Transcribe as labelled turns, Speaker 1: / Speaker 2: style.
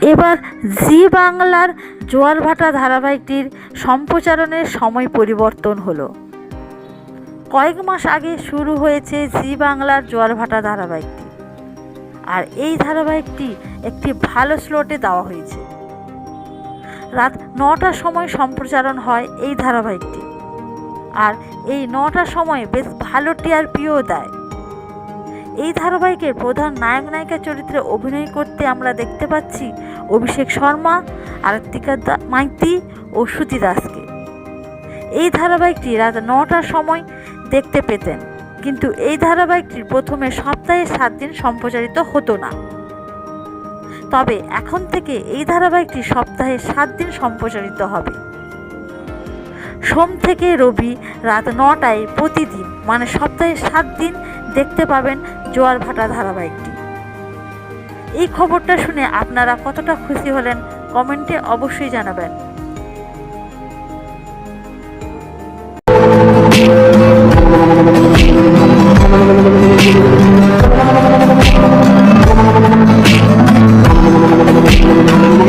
Speaker 1: এবার জি বাংলার জোয়ার ভাটা ধারাবাহিকটির সম্প্রচারণের সময় পরিবর্তন হলো। কয়েক মাস আগে শুরু হয়েছে জি বাংলার জোয়ার ভাটা ধারাবাহিকটি। আর এই ধারাবাহিকটি একটি ভালো স্লটে দেওয়া হয়েছে। রাত নটার সময় সম্প্রচারণ হয় এই ধারাবাহিকটি। আর এই নটার সময় বেশ ভালো টিআরপিও দেয়। এই ধারাবাহিকের প্রধান নায়ক নায়িকা চরিত্রে অভিনয় করতে আমরা দেখতে পাচ্ছি অভিষেক শর্মা আরতিকা মাইতি ও শ্রুতি দাসকে। এই ধারাবাহিকটি রাত নটার সময় দেখতে পেতেন, কিন্তু এই ধারাবাহিকটি প্রথমে সপ্তাহে সাত দিন সম্প্রচারিত হতো না। তবে এখন থেকে এই ধারাবাহিকটি সপ্তাহে সাত দিন সম্প্রচারিত হবে। সোম থেকে রবি রাত নটায় প্রতিদিন মানে সপ্তাহে সাত দিন, দেখতে পাবেন জোয়ার ভাটা ধারাবাহিকটি। এই খবরটা শুনে আপনারা কতটা খুশি হলেন কমেন্টে অবশ্যই জানাবেন।